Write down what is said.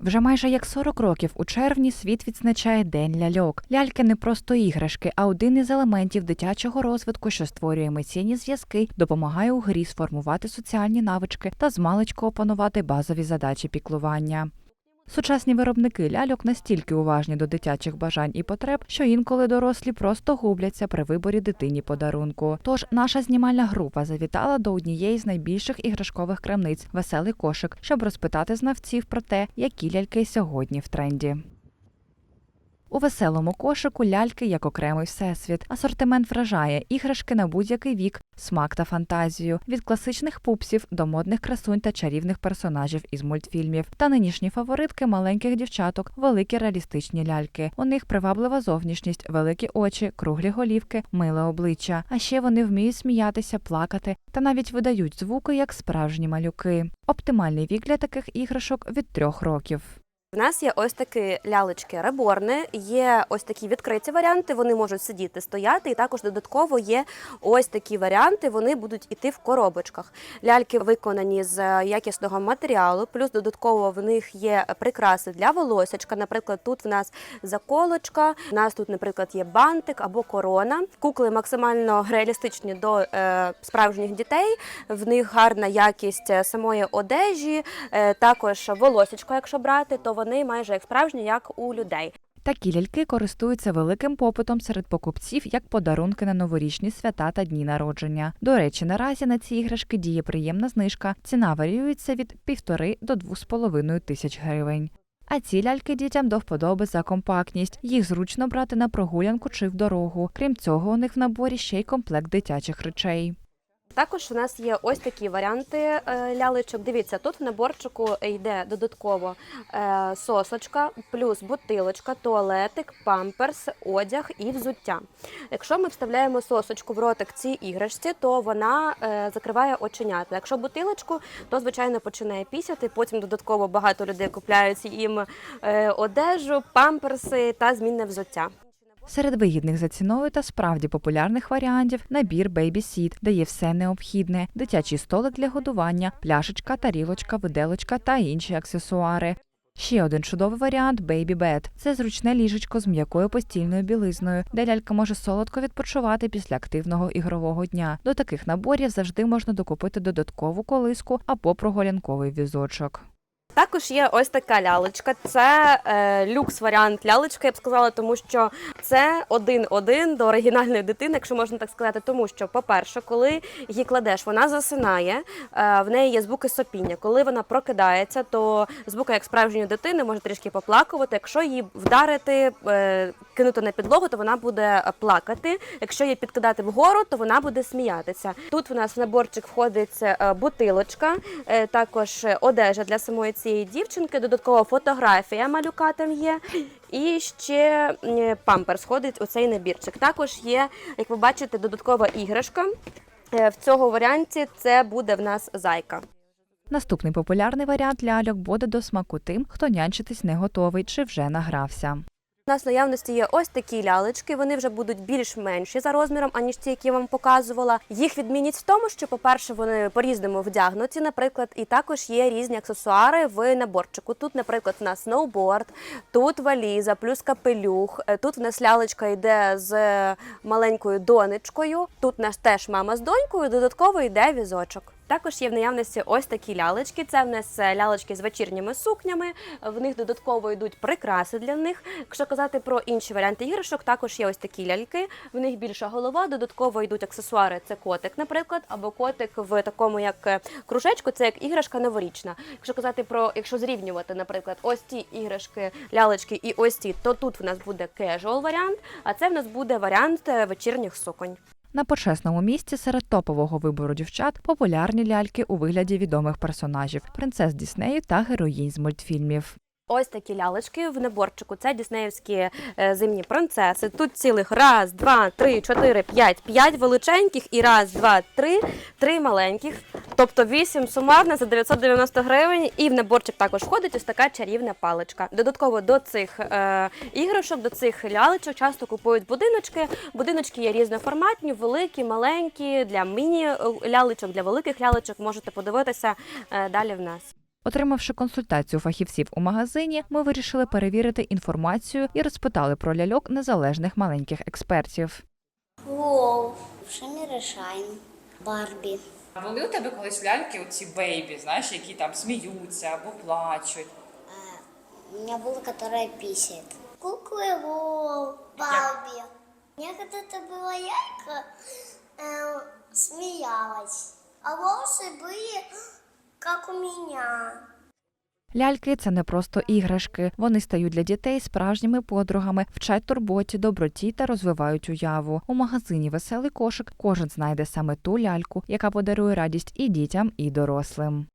Вже майже як 40 років у червні світ відзначає День ляльок. Ляльки не просто іграшки, а один із елементів дитячого розвитку, що створює емоційні зв'язки, допомагає у грі сформувати соціальні навички та змалечко опанувати базові задачі піклування. Сучасні виробники ляльок настільки уважні до дитячих бажань і потреб, що інколи дорослі просто губляться при виборі дитині подарунку. Тож наша знімальна група завітала до однієї з найбільших іграшкових крамниць веселий кошик, щоб розпитати знавців про те, які ляльки сьогодні в тренді. У веселому кошику ляльки як окремий всесвіт. Асортимент вражає іграшки на будь-який вік, смак та фантазію, від класичних пупсів до модних красунь та чарівних персонажів із мультфільмів. Та нинішні фаворитки маленьких дівчаток, великі реалістичні ляльки. У них приваблива зовнішність, великі очі, круглі голівки, миле обличчя. А ще вони вміють сміятися, плакати та навіть видають звуки як справжні малюки. Оптимальний вік для таких іграшок від трьох років. В нас є ось такі лялечки реборни, є ось такі відкриті варіанти, вони можуть сидіти, стояти, і також додатково є ось такі варіанти, вони будуть іти в коробочках. Ляльки виконані з якісного матеріалу, плюс додатково в них є прикраси для волосячка. Наприклад, тут в нас заколочка, у нас тут, наприклад, є бантик або корона. Кукли максимально реалістичні до е, справжніх дітей. В них гарна якість е, самої одежі, е, також волосячко, якщо брати, то вони майже як справжні, як у людей. Такі ляльки користуються великим попитом серед покупців як подарунки на новорічні свята та дні народження. До речі, наразі на ці іграшки діє приємна знижка. Ціна варіюється від півтори до двох з половиною тисяч гривень. А ці ляльки дітям до вподоби за компактність. Їх зручно брати на прогулянку чи в дорогу. Крім цього, у них в наборі ще й комплект дитячих речей. Також у нас є ось такі варіанти е, лялечок. Дивіться, тут в наборчику йде додатково е, сосочка, плюс бутилочка, туалетик, памперс, одяг і взуття. Якщо ми вставляємо сосочку в ротик цій іграшці, то вона е, закриває оченята. Якщо бутилочку, то звичайно починає пісяти. Потім додатково багато людей купляють їм одежу, памперси та змінне взуття. Серед вигідних за ціною та справді популярних варіантів набір Baby Seat дає все необхідне: дитячий столик для годування, пляшечка, тарілочка, виделочка та інші аксесуари. Ще один чудовий варіант Baby Bed. Це зручне ліжечко з м'якою постільною білизною, де лялька може солодко відпочивати після активного ігрового дня. До таких наборів завжди можна докупити додаткову колиску або прогулянковий візочок. Також є ось така лялечка. Це е, люкс варіант лялечки, я б сказала, тому що це один-один до оригінальної дитини, якщо можна так сказати. Тому що, по-перше, коли її кладеш, вона засинає, е, в неї є звуки сопіння. Коли вона прокидається, то звуки як справжньої дитини може трішки поплакувати. Якщо її вдарити, е, кинути на підлогу, то вона буде плакати. Якщо її підкидати вгору, то вона буде сміятися. Тут в нас в наборчик входить е, бутилочка, е, також одежа для самої цієї дівчинки, додаткова фотографія малюка там є. І ще пампер сходить у цей набірчик. Також є, як ви бачите, додаткова іграшка. Е, В цього варіанті це буде в нас зайка. Наступний популярний варіант ляльок буде до смаку тим, хто нянчитись не готовий чи вже награвся. Нас в наявності є ось такі лялечки. Вони вже будуть більш менші за розміром, аніж ті, які я вам показувала. Їх відмінність в тому, що, по-перше, вони по-різному вдягнуті, наприклад, і також є різні аксесуари в наборчику. Тут, наприклад, у нас сноуборд, тут валіза, плюс капелюх. Е, Тут в нас лялечка йде з маленькою донечкою. Тут у нас теж мама з донькою. Додатково йде візочок. Також є в наявності ось такі лялечки. Це в нас е, лялечки з вечірніми сукнями. В них додатково йдуть прикраси для них. Якщо казати про інші варіанти іграшок, також є ось такі ляльки. В них більша голова. Додатково йдуть аксесуари. Це котик, наприклад, або котик в такому як е, кружечку. Це як іграшка новорічна. Якщо казати про, якщо зрівнювати, наприклад, ось ті іграшки, лялечки і ось ті, то тут в нас буде casual варіант, а це в нас буде варіант е, вечірніх суконь. На почесному місці серед топового вибору дівчат популярні ляльки у вигляді відомих персонажів принцес Діснею та героїнь з мультфільмів. Ось такі лялечки в наборчику. Це діснеївські е, зимні принцеси. Тут цілих раз, два, три, чотири, п'ять, п'ять величеньких і раз, два, три, три маленьких. Тобто вісім сумарно за 990 гривень. І в наборчик також входить ось така чарівна паличка. Додатково до цих е, іграшок, до цих лялечок часто купують будиночки. Будиночки є різноформатні, великі, маленькі, для міні-лялечок, для великих лялечок. Можете подивитися е, далі в нас. Отримавши консультацію фахівців у магазині, ми вирішили перевірити інформацію і розпитали про ляльок незалежних маленьких експертів. Воу, Шаміра Шайн, Барбі. А були у тебе колись ляльки, оці бейбі, знаєш, які там сміються або плачуть? У меня была, которая писает. Куклы Воу, Барби. У меня когда-то была яйка, э, смеялась. А волосы были, как у меня. Ляльки це не просто іграшки. Вони стають для дітей справжніми подругами, вчать турботі, доброті та розвивають уяву. У магазині веселий кошик кожен знайде саме ту ляльку, яка подарує радість і дітям, і дорослим.